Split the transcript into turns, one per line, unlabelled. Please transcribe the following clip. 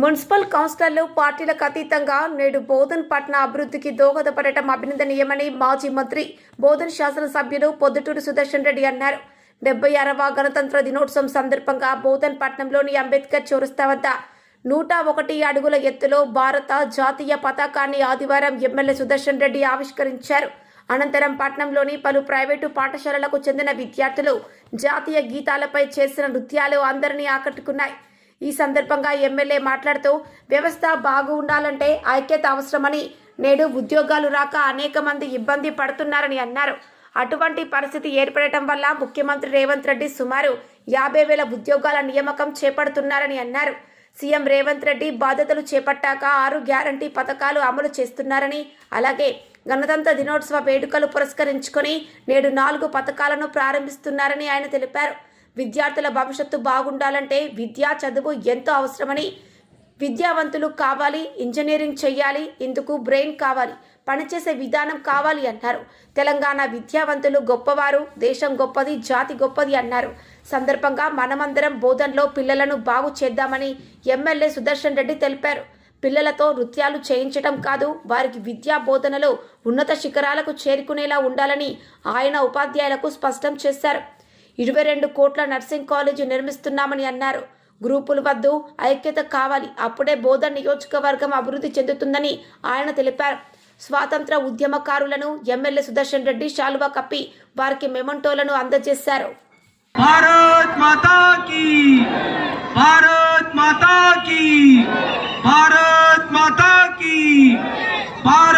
Municipal కౌన్సిలర్లు పార్టీలకు అతీతంగా నేడు బోధన్ పట్న అభివృద్ధికి దోహదపడటం అభినందనీయమని మాజీ మంత్రి బోధన్ శాసనసభ్యులు పొద్దుటూరు సుదర్శన్ రెడ్డి అన్నారు. డెబ్బై ఆరవ గణతంత్ర దినోత్సవం సందర్భంగా బోధన్ పట్నంలోని అంబేద్కర్ చౌరస్తా వద్ద నూట ఒకటి అడుగుల ఎత్తులో భారత జాతీయ పతాకాన్ని ఆదివారం ఎమ్మెల్యే సుదర్శన్ రెడ్డి ఆవిష్కరించారు. అనంతరం పట్నంలోని పలు ప్రైవేటు పాఠశాలలకు చెందిన విద్యార్థులు జాతీయ గీతాలపై చేసిన నృత్యాలు అందరినీ ఆకట్టుకున్నాయి. ఈ సందర్భంగా ఎమ్మెల్యే మాట్లాడుతూ వ్యవస్థ బాగు ఉండాలంటే ఐక్యత అవసరమని నేడు ఉద్యోగాలు రాక అనేక మంది ఇబ్బంది పడుతున్నారని అన్నారు. అటువంటి పరిస్థితి ఏర్పడటం వల్ల ముఖ్యమంత్రి రేవంత్ రెడ్డి సుమారు యాభై వేల ఉద్యోగాల నియామకం చేపడుతున్నారని అన్నారు. సీఎం రేవంత్ రెడ్డి బాధ్యతలు చేపట్టాక ఆరు గ్యారంటీ పథకాలు అమలు చేస్తున్నారని అలాగే గణతంత్ర దినోత్సవ వేడుకలు పురస్కరించుకొని నేడు నాలుగు పథకాలను ప్రారంభిస్తున్నారని ఆయన తెలిపారు. విద్యార్థుల భవిష్యత్తు బాగుండాలంటే విద్యా చదువు ఎంతో అవసరమని విద్యావంతులు కావాలి ఇంజనీరింగ్ చేయాలి ఇందుకు బ్రెయిన్ కావాలి పనిచేసే విధానం కావాలి అన్నారు. తెలంగాణ విద్యావంతులు గొప్పవారు దేశం గొప్పది జాతి గొప్పది అన్నారు. సందర్భంగా మనమందరం బోధనలో పిల్లలను బాగు చేద్దామని ఎమ్మెల్యే సుదర్శన్ రెడ్డి తెలిపారు. పిల్లలతో నృత్యాలు చేయించడం కాదు వారికి విద్యా బోధనలో ఉన్నత శిఖరాలకు చేరుకునేలా ఉండాలని ఆయన ఉపాధ్యాయులకు స్పష్టం చేశారు. ఇరవై రెండు కోట్ల నర్సింగ్ కాలేజీ నిర్మిస్తున్నామని అన్నారు. గ్రూపుల వద్ద ఐక్యత కావాలి. అప్పుడే బోధ నియోజకవర్గం అభివృద్ధి చెందుతుందని ఆయన తెలిపారు. స్వాతంత్ర ఉద్యమకారులను ఎమ్మెల్యే సుదర్శన్ రెడ్డి శాలువా కప్పి వారికి మెమంటోలను అందజేశారు.
భారత్ మాతా కీ భారత్
మాతా కీ
భారత్ మాతా
కీ భారత్